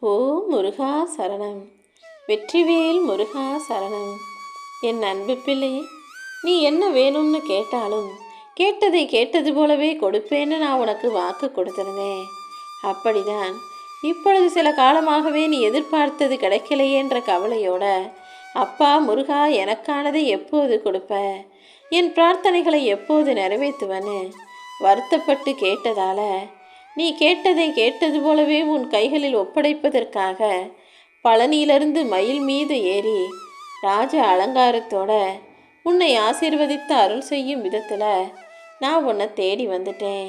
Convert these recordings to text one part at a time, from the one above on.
ஓ முருகா சரணம். வெற்றிவேல் முருகா சரணம். என் அன்பு பிள்ளையே நீ என்ன வேணும்னு கேட்டாலும் கேட்டதை கேட்டது போலவே கொடுப்பேன்னு நான் உனக்கு வாக்கு கொடுத்துருந்தேன். அப்படிதான் இப்பொழுது சில காலமாகவே நீ எதிர்பார்த்தது கிடைக்கலையேன்ற கவலையோட அப்பா முருகா எனக்கானதை எப்போது கொடுப்ப? என் பிரார்த்தனைகளை எப்போது நிறைவேற்றுவன்னு வருத்தப்பட்டு கேட்டதால நீ கேட்டதை கேட்டது போலவே உன் கைகளில் ஒப்படைப்பதற்காக பழனியிலிருந்து மயில் மீது ஏறி ராஜ அலங்காரத்தோட உன்னை ஆசீர்வதித்து அருள் செய்யும் விதத்தில் நான் உன்னை தேடி வந்துட்டேன்.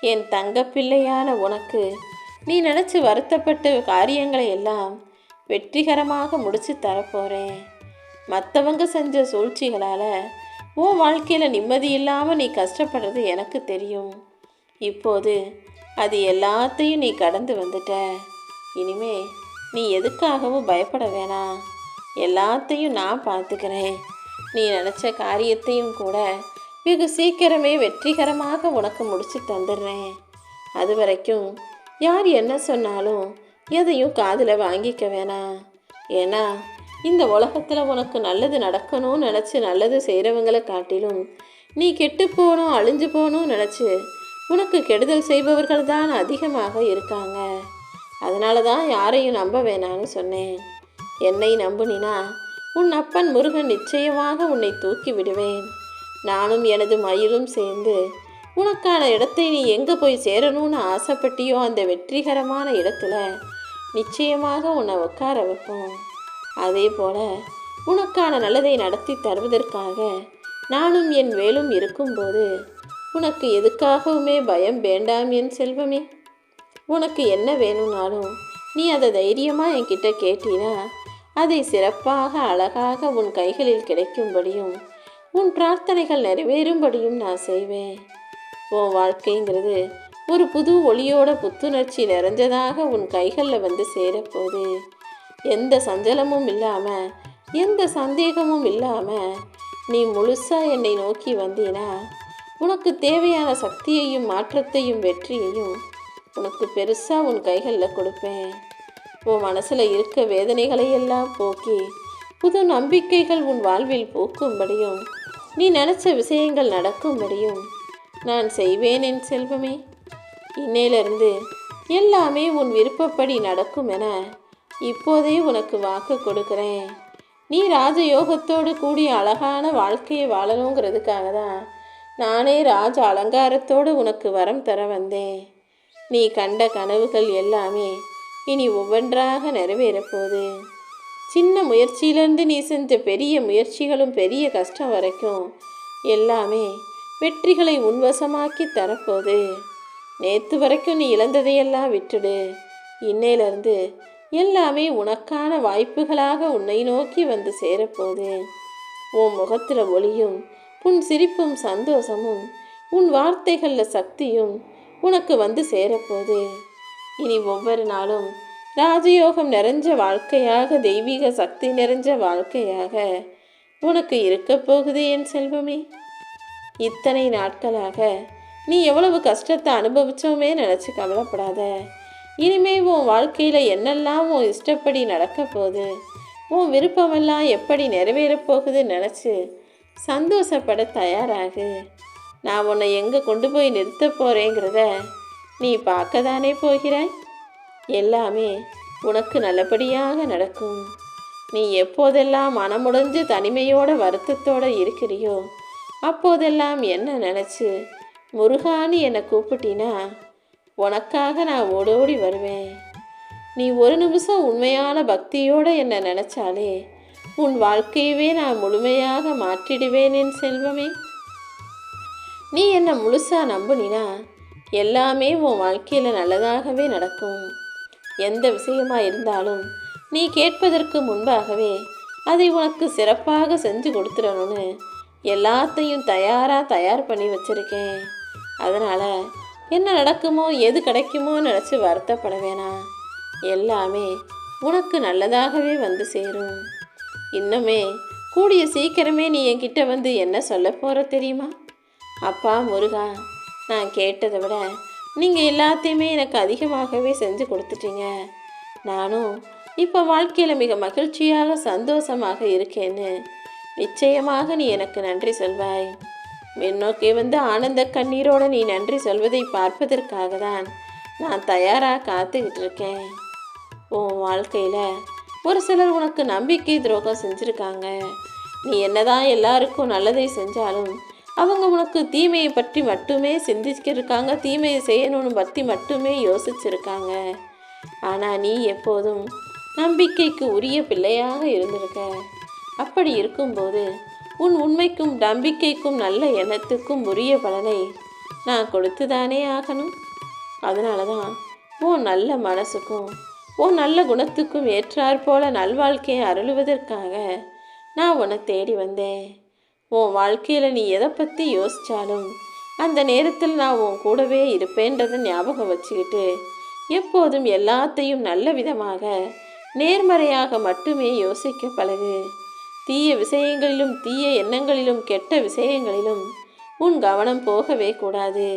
என் தங்க பிள்ளையான உனக்கு நீ நினச்சி வருத்தப்பட்ட காரியங்களை எல்லாம் வெற்றிகரமாக முடித்து தரப்போகிறேன் மற்றவங்க செஞ்ச சூழ்ச்சிகளால் உன் வாழ்க்கையில் நிம்மதி இல்லாமல் நீ கஷ்டப்படுறது எனக்கு தெரியும். இப்போது அது எல்லாத்தையும் நீ கடந்து வந்துட்ட. இனிமே நீ எதுக்காகவும் பயப்பட வேணாம் எல்லாத்தையும் நான் பார்த்துக்கிறேன். நீ நினச்ச காரியத்தையும் கூட வெகு சீக்கிரமே வெற்றிகரமாக உனக்கு முடிச்சு தந்துடுறேன். அது வரைக்கும் யார் என்ன சொன்னாலும் எதையும் காதில் வாங்கிக்க வேணாம் ஏன்னா இந்த உலகத்தில் உனக்கு நல்லது நடக்கணும்னு நினச்சி நல்லது செய்கிறவங்களை காட்டிலும் நீ கெட்டு போகணும் அழிஞ்சு போகணும்னு நினச்சி உனக்கு கெடுதல் செய்பவர்கள் தான் அதிகமாக இருக்காங்க. அதனால தான் யாரையும் நம்ப வேணாம்னு சொன்னேன். என்னை நம்புனினா உன் அப்பன் முருகன் நிச்சயமாக உன்னை தூக்கி விடுவேன். நானும் எனது மயிலும் சேர்ந்து உனக்கான இடத்தை நீ எங்கே போய் சேரணும்னு ஆசைப்பட்டியோ அந்த வெற்றிகரமான இடத்துல நிச்சயமாக உன்னை உட்கார வைப்போம். அதே போல உனக்கான நல்லதை நடத்தி தருவதற்காக நானும் என் வேலும் இருக்கும்போது உனக்கு எதுக்காகவுமே பயம் வேண்டாம் என் செல்வமே. உனக்கு என்ன வேணும்னாலும் நீ அதை தைரியமாக என்கிட்ட கேட்டினா அதை சிறப்பாக அழகாக உன் கைகளில் கிடைக்கும்படியும் உன் பிரார்த்தனைகள் நிறைவேறும்படியும் நான் செய்வேன். உன் வாழ்க்கைங்கிறது ஒரு புது ஒளியோட புத்துணர்ச்சி நிறைஞ்சதாக உன் கைகளில் வந்து சேரப்போகுது. எந்த சஞ்சலமும் இல்லாமல் எந்த சந்தேகமும் இல்லாமல் நீ முழுசாக என்னை நோக்கி வந்தீனா உனக்கு தேவையான சக்தியையும் மாற்றத்தையும் வெற்றியையும் உனக்கு பெருசாக உன் கைகளில் கொடுப்பேன். உன் மனசில் இருக்க வேதனைகளை எல்லாம் போக்கி புது நம்பிக்கைகள் உன் வாழ்வில் பூக்கும்படியும் நீ நினச்ச விஷயங்கள் நடக்கும்படியும் நான் செய்வேன் என் செல்வமே. இன்னையிலிருந்து எல்லாமே உன் விருப்பப்படி நடக்கும் என இப்போதே உனக்கு வாக்கு கொடுக்குறேன். நீ ராஜயோகத்தோடு கூடிய அழகான வாழ்க்கையை வாழணுங்கிறதுக்காக தான் நானே ராஜ அலங்காரத்தோடு உனக்கு வரம் தர வந்தேன். நீ கண்ட கனவுகள் எல்லாமே இனி ஒவ்வொன்றாக நிறைவேறப்போது சின்ன முயற்சியிலிருந்து நீ செஞ்ச பெரிய முயற்சிகளும் பெரிய கஷ்டம் வரைக்கும் எல்லாமே வெற்றிகளை உன்வசமாக்கி தரப்போகுது. நேற்று வரைக்கும் நீ இழந்ததையெல்லாம் விட்டுடு. இன்னையிலிருந்து எல்லாமே உனக்கான வாய்ப்புகளாக உன்னை நோக்கி வந்து சேரப்போகுது. உன் முகத்தில் ஒளியும் உன் சிரிப்பும் சந்தோஷமும் உன் வார்த்தைகளில் சக்தியும் உனக்கு வந்து சேரப்போது இனி ஒவ்வொரு நாளும் ராஜயோகம் நிறைஞ்ச வாழ்க்கையாக தெய்வீக சக்தி நிறைஞ்ச வாழ்க்கையாக உனக்கு இருக்கப் போகுது என் செல்வமே. இத்தனை நாட்களாக நீ எவ்வளவு கஷ்டத்தை அனுபவிச்சோமே நினச்சி கவலைப்படாத. இனிமே உன் வாழ்க்கையில் என்னெல்லாம் உன் இஷ்டப்படி நடக்க போகுது உன் விருப்பமெல்லாம் எப்படி நிறைவேறப் போகுதுன்னு நினச்சி சந்தோஷப்பட தயாராகு. நான் உன்னை எங்கே கொண்டு போய் நிறுத்த போகிறேங்கிறத நீ பார்க்க தானே போகிறாய்? எல்லாமே உனக்கு நல்லபடியாக நடக்கும். நீ எப்போதெல்லாம் மனமுடைஞ்சு தனிமையோட வருத்தத்தோடு இருக்கிறியோ அப்போதெல்லாம் என்ன நினச்சி முருகான்னு என்னை கூப்பிட்டினா உனக்காக நான் ஓடோடி வருவேன். நீ ஒரு நிமிஷம் உண்மையான பக்தியோடு என்னை நினச்சாலே உன் வாழ்க்கையவே நான் முழுமையாக மாற்றிடுவேன் என் செல்வமே. நீ என்னை முழுசாக நம்புனினா எல்லாமே உன் வாழ்க்கையில் நல்லதாகவே நடக்கும். எந்த விஷயமா இருந்தாலும் நீ கேட்பதற்கு முன்பாகவே அதை உனக்கு சிறப்பாக செஞ்சு கொடுத்துடணும்னு எல்லாத்தையும் தயாராக தயார் பண்ணி வச்சுருக்கேன். அதனால் என்ன நடக்குமோ எது கிடைக்குமோ நினச்சி வருத்தப்பட வேணாம். எல்லாமே உனக்கு நல்லதாகவே வந்து சேரும். இன்னுமே கூடிய சீக்கிரமே நீ என்கிட்ட வந்து என்ன சொல்ல போகிற தெரியுமா? அப்பா முருகா நான் கேட்டதை விட நீங்கள் எல்லாத்தையுமே எனக்கு அதிகமாகவே செஞ்சு கொடுத்துட்டீங்க. நானும் இப்போ வாழ்க்கையில் மிக மகிழ்ச்சியாக சந்தோஷமாக இருக்கேன்னு நிச்சயமாக நீ எனக்கு நன்றி சொல்வாய். முன்னோக்கி வந்து ஆனந்த கண்ணீரோடு நீ நன்றி சொல்வதை பார்ப்பதற்காக தான் நான் தயாராக காத்துக்கிட்டு இருக்கேன். உன் வாழ்க்கையில் ஒரு சிலர் உனக்கு நம்பிக்கை துரோகம் செஞ்சுருக்காங்க. நீ என்னதான் எல்லாருக்கும் நல்லதை செஞ்சாலும் அவங்க உனக்கு தீமையை பற்றி மட்டுமே சிந்திச்சிருக்காங்க தீமையை செய்யணும்னு பற்றி மட்டுமே யோசிச்சிருக்காங்க. ஆனால் நீ எப்போதும் நம்பிக்கைக்கு உரிய பிள்ளையாக இருந்திருக்க. அப்படி இருக்கும்போது உன் உண்மைக்கும் நம்பிக்கைக்கும் நல்ல எண்ணத்துக்கும் உரிய பலனை நான் கொடுத்துதானே ஆகணும்? அதனால தான் உன் நல்ல மனசுக்கும் உன் நல்ல குணத்துக்கும் ஏற்றாற் போல நல்வாழ்க்கையை அருளுவதற்காக நான் உன்னை தேடி வந்தேன். உன் வாழ்க்கையில் நீ எதை பற்றி யோசித்தாலும் அந்த நேரத்தில் நான் உன் கூடவே இருப்பேன்றதை ஞாபகம் வச்சுக்கிட்டு எப்போதும் எல்லாத்தையும் நல்ல விதமாக நேர்மறையாக மட்டுமே யோசிக்க பழகு. தீய விஷயங்களிலும் தீய எண்ணங்களிலும் கெட்ட விஷயங்களிலும் உன் கவனம் போகவே கூடாது.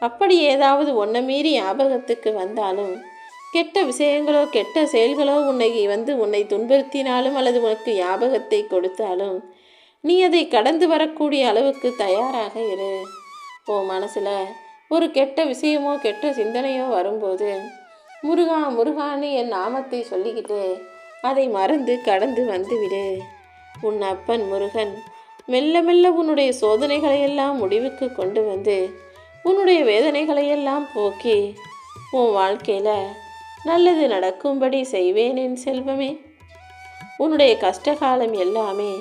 அப்படி ஏதாவது ஒன்றை மீறி ஞாபகத்துக்கு வந்தாலும் கெட்ட விஷயங்களோ கெட்ட செயல்களோ உன்னை வந்து உன்னை துன்புறுத்தினாலும் அல்லது உனக்கு ஞாபகத்தை கொடுத்தாலும் நீ அதை கடந்து வரக்கூடிய அளவுக்கு தயாராக இரு. ஓ மனசில் ஒரு கெட்ட விஷயமோ கெட்ட சிந்தனையோ வரும்போது முருகா முருகான்னு என் நாமத்தை சொல்லிக்கிட்டு அதை மறந்து கடந்து வந்துவிடு உன் அப்பன் முருகன் மெல்ல மெல்ல உன்னுடைய சோதனைகளையெல்லாம் முடிவுக்கு கொண்டு வந்து உன்னுடைய வேதனைகளை எல்லாம் போக்கி உன் வாழ்க்கையில் நல்லது நடக்கும்படி செய்வேன் என் செல்வமே. உன்னுடைய கஷ்டகாலம் எல்லாமே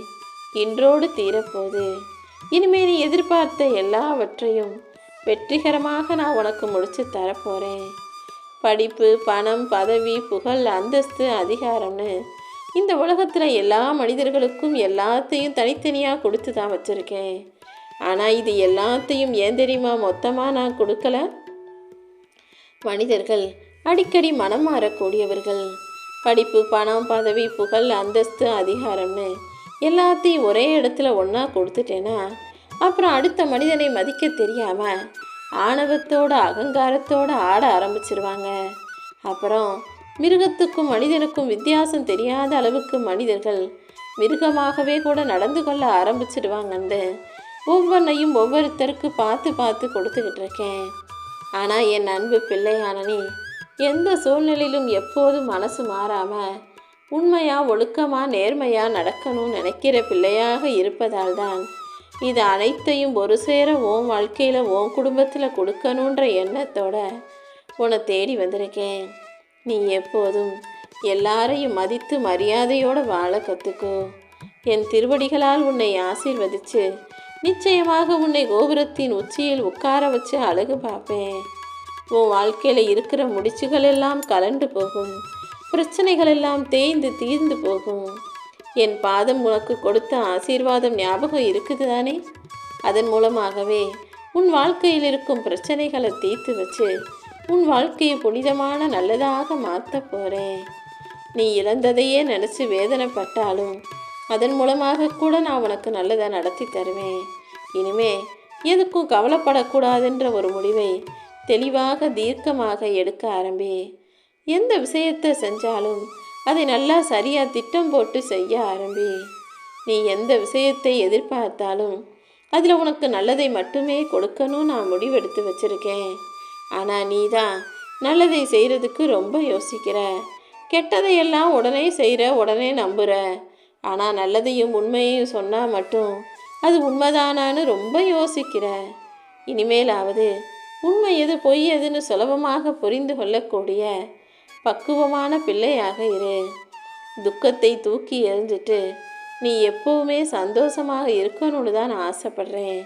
இன்றோடு தீரப்போது. இனிமே நீ எதிர்பார்த்த எல்லாவற்றையும் வெற்றிகரமாக நான் உனக்கு முடிச்சு தரப்போகிறேன் படிப்பு பணம் பதவி புகழ் அந்தஸ்து அதிகாரம்னு இந்த உலகத்தில் எல்லா மனிதர்களுக்கும் எல்லாத்தையும் தனித்தனியாக கொடுத்து தான் வச்சுருக்கேன். ஆனால் இது எல்லாத்தையும் ஏன் தெரியுமா? மொத்தமாக நான் கொடுக்கல. மனிதர்கள் அடிக்கடி மனம் மாறக்கூடியவர்கள். படிப்பு பணம் பதவி புகழ் அந்தஸ்து அதிகாரம்னு எல்லாத்தையும் ஒரே இடத்துல ஒன்றா கொடுத்துட்டேன்னா அப்புறம் அடுத்த மனிதனை மதிக்க தெரியாமல் ஆணவத்தோட அகங்காரத்தோட ஆட ஆரம்பிச்சிருவாங்க. அப்புறம் மிருகத்துக்கும் மனிதனுக்கும் வித்தியாசம் தெரியாத அளவுக்கு மனிதர்கள் மிருகமாகவே கூட நடந்து கொள்ள ஆரம்பிச்சிடுவாங்கன்னு ஒவ்வொன்றையும் ஒவ்வொருத்தருக்கு பார்த்து பார்த்து கொடுத்துக்கிட்டு இருக்கேன். ஆனால் என் அன்பு பிள்ளையான எந்த சூழ்நிலையிலும் எப்போதும் மனசு மாறாமல் உண்மையாக ஒழுக்கமாக நேர்மையாக நடக்கணும்னு நினைக்கிற பிள்ளையாக இருப்பதால் தான் இது அனைத்தையும் ஒரு சேர ஓன் வாழ்க்கையில் உன் குடும்பத்தில் கொடுக்கணுன்ற எண்ணத்தோட உன்னை தேடி வந்திருக்கேன். நீ எப்போதும் எல்லாரையும் மதித்து மரியாதையோடு வாழ கற்றுக்கோ என் திருவடிகளால் உன்னை ஆசீர்வதித்து நிச்சயமாக உன்னை கோபுரத்தின் உச்சியில் உட்கார வச்சு அழகு பார்ப்பேன். உன் வாழ்க்கையில் இருக்கிற முடிச்சுகள் எல்லாம் கலண்டு போகும். பிரச்சனைகள் எல்லாம் தேய்ந்து தீர்ந்து போகும். என் பாதம் உனக்கு கொடுத்த ஆசீர்வாதம் ஞாபகம் இருக்குது தானே? அதன் மூலமாகவே உன் வாழ்க்கையில் இருக்கும் பிரச்சனைகளை தீர்த்து வச்சு உன் வாழ்க்கையை புனிதமான நல்லதாக மாற்ற போகிறேன் நீ இழந்ததையே நினச்சி வேதனைப்பட்டாலும் அதன் மூலமாக கூட நான் உனக்கு நல்லதை நடத்தி தருவேன். இனிமே எதுக்கும் கவலைப்படக்கூடாதுன்ற ஒரு முடிவை தெளிவாக தீர்க்கமாக எடுக்க ஆரம்பி. எந்த விஷயத்தை செஞ்சாலும் அதை நல்லா சரியாக திட்டம் போட்டு செய்ய ஆரம்பி. நீ எந்த விஷயத்தை எதிர்பார்த்தாலும் அதில் உனக்கு நல்லதை மட்டுமே கொடுக்கணும் நான் முடிவெடுத்து வச்சிருக்கேன். ஆனால் நீ தான் நல்லதை செய்கிறதுக்கு ரொம்ப யோசிக்கிற. கெட்டதையெல்லாம் உடனே செய்கிற உடனே நம்புகிற ஆனால் நல்லதையும் உண்மையையும் சொன்னால் மட்டும் அது உண்மைதானான்னு ரொம்ப யோசிக்கிற. இனிமேலாவது உண்மை எது பொய் எதுன்னு சுலபமாக புரிந்து கொள்ளக்கூடிய பக்குவமான பிள்ளையாக இரு. துக்கத்தை தூக்கி எறிஞ்சிட்டு நீ எப்போவுமே சந்தோஷமாக இருக்கணும்னு தான் நான் ஆசைப்படுறேன்.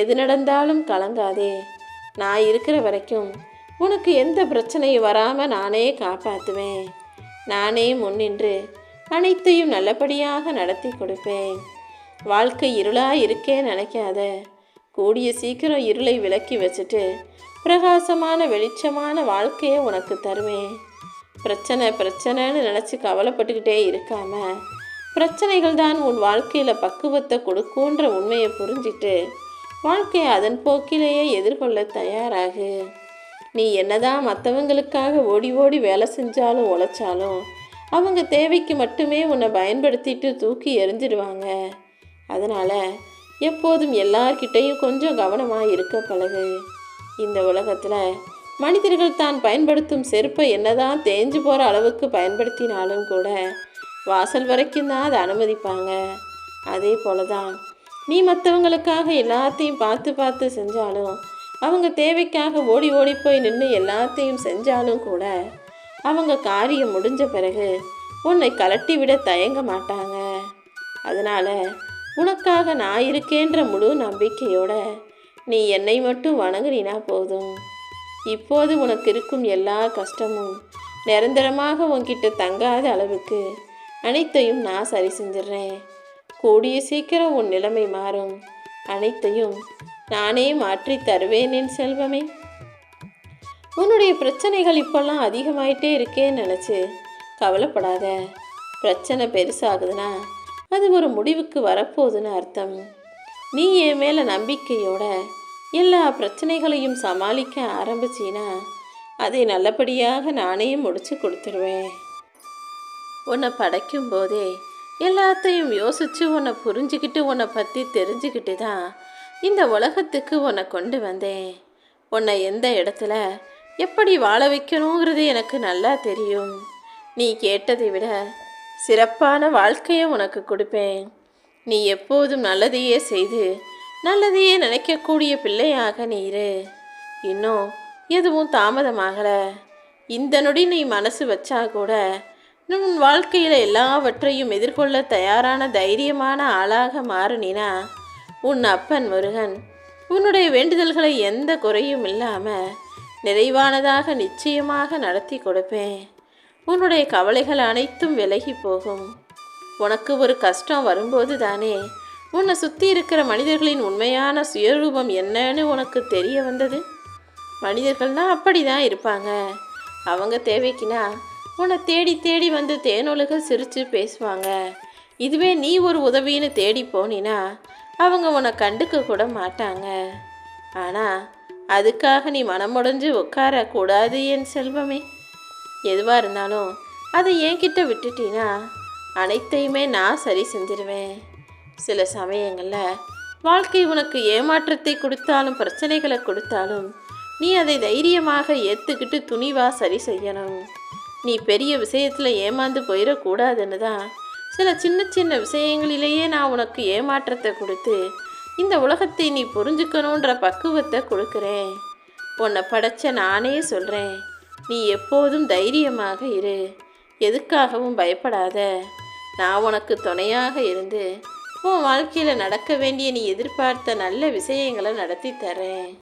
எது நடந்தாலும் கலங்காதே. நான் இருக்கிற வரைக்கும் உனக்கு எந்த பிரச்சனையும் வராமல் நானே காப்பாற்றுவேன் நானே முன்னின்று அனைத்தையும் நல்லபடியாக நடத்தி கொடுப்பேன். வாழ்க்கை இருளாக இருக்கே நினைக்காத. கூடிய சீக்கிரம் இருளை விலக்கி வச்சுட்டு பிரகாசமான வெளிச்சமான வாழ்க்கையை உனக்கு தருவேன் பிரச்சனை பிரச்சனைன்னு நினச்சி கவலைப்பட்டுக்கிட்டே இருக்காம பிரச்சனைகள் தான் உன் வாழ்க்கையில் பக்குவத்தை கொடுக்குன்ற உண்மையை புரிஞ்சிட்டு வாழ்க்கையை அதன் போக்கிலேயே எதிர்கொள்ள தயாராகு. நீ என்னதான் மற்றவங்களுக்காக ஓடி ஓடி வேலை செஞ்சாலும் உழைச்சாலும் அவங்க தேவைக்கு மட்டுமே உன்னை பயன்படுத்திட்டு தூக்கி எறிஞ்சிடுவாங்க. அதனால் எப்போதும் எல்லார்கிட்டையும் கொஞ்சம் கவனமாக இருக்க பழகு. இந்த உலகத்தில் மனிதர்கள் தான் பயன்படுத்தும் செருப்பை என்னதான் தேஞ்சு போகிற அளவுக்கு பயன்படுத்தினாலும் கூட வாசல் வரைக்கும் தான் அதை அனுமதிப்பாங்க. அதே போல தான் நீ மற்றவங்களுக்காக எல்லாத்தையும் பார்த்து பார்த்து செஞ்சாலும் அவங்க தேவைக்காக ஓடி ஓடி போய் நின்று எல்லாத்தையும் செஞ்சாலும் கூட அவங்க காரியம் முடிஞ்ச பிறகு உன்னை கலட்டி விட தயங்க மாட்டாங்க. அதனால் உனக்காக நான் இருக்கேன்ற முழு நம்பிக்கையோட நீ என்னை மட்டும் வணங்குனினா போதும். இப்போது உனக்கு இருக்கும் எல்லா கஷ்டமும் நிரந்தரமாக உன்கிட்ட தங்காத அளவுக்கு அனைத்தையும் நான் சரி செஞ்சிடுறேன். கூடிய சீக்கிரம் உன் நிலைமை மாறும். அனைத்தையும் நானே மாற்றி தருவேன் என் செல்வமே. உன்னுடைய பிரச்சனைகள் இப்போல்லாம் அதிகமாயிட்டே இருக்கேன்னு நினச்சி கவலைப்படாத. பிரச்சனை பெருசாகுதுன்னா அது ஒரு முடிவுக்கு வரப்போகுதுன்னு அர்த்தம். நீ என் மேலே நம்பிக்கையோட எல்லா பிரச்சனைகளையும் சமாளிக்க ஆரம்பிச்சின்னா அதை நல்லபடியாக நானே முடிச்சு கொடுத்துருவேன். உன்னை படைக்கும் போதே எல்லாத்தையும் யோசித்து உன்னை புரிஞ்சுக்கிட்டு உன்னை பற்றி தெரிஞ்சுக்கிட்டு தான் இந்த உலகத்துக்கு உன்னை கொண்டு வந்தேன். உன்னை எந்த இடத்துல எப்படி வாழ வைக்கணுங்கிறது எனக்கு நல்லா தெரியும். நீ கேட்டதை விட சிறப்பான வாழ்க்கையை உனக்கு கொடுப்பேன். நீ எப்போதும் நல்லதையே செய்து நல்லதையே நினைக்கக்கூடிய பிள்ளையாக நீ இரு. இன்னும் எதுவும் தாமதமாகலை. இந்த நொடி நீ மனசு வச்சா கூட உன் வாழ்க்கையில் எல்லாவற்றையும் எதிர்கொள்ள தயாரான தைரியமான ஆளாக மாறினா உன் அப்பன் முருகன் உன்னுடைய வேண்டுதல்களை எந்த குறையும் இல்லாமல் நிறைவானதாக நிச்சயமாக நடத்தி கொடுப்பேன். உன்னுடைய கவலைகள் அனைத்தும் விலகி போகும். உனக்கு ஒரு கஷ்டம் வரும்போது தானே உன்னை சுற்றி இருக்கிற மனிதர்களின் உண்மையான சுயரூபம் என்னன்னு உனக்கு தெரிய வந்தது? மனிதர்கள்னால் அப்படி தான் இருப்பாங்க. அவங்க தேவைக்குனா உன்னை தேடி தேடி வந்து தேனொழுக சிரித்து பேசுவாங்க. இதுவே நீ ஒரு உதவின்னு தேடி போனினா அவங்க உன்னை கண்டுக்க கூட மாட்டாங்க. ஆனால் அதுக்காக நீ மனமுடைஞ்சு உட்காரக்கூடாது என் செல்வமே. எதுவாக இருந்தாலும் அதை என்கிட்ட விட்டுட்டீன்னா அனைத்தையுமே நான் சரி செஞ்சிருவேன். சில சமயங்களில் வாழ்க்கை உனக்கு ஏமாற்றத்தை கொடுத்தாலும் பிரச்சனைகளை கொடுத்தாலும் நீ அதை தைரியமாக ஏற்றுக்கிட்டு துணிவாக சரி செய்யணும். நீ பெரிய விஷயத்தில் ஏமாந்து போயிடக்கூடாதுன்னு தான் சில சின்ன சின்ன விஷயங்களிலேயே நான் உனக்கு ஏமாற்றத்தை கொடுத்து இந்த உலகத்தை நீ புரிஞ்சுக்கணுன்ற பக்குவத்தை கொடுக்குறேன். உன்னை படைச்ச நானே சொல்கிறேன் நீ எப்போதும் தைரியமாக இரு. எதுக்காகவும் பயப்படாத. நான் உனக்கு துணையாக இருந்து உன் வாழ்க்கையில் நடக்க வேண்டிய நீ எதிர்பார்த்த நல்ல விஷயங்களை நடத்தி தரேன்.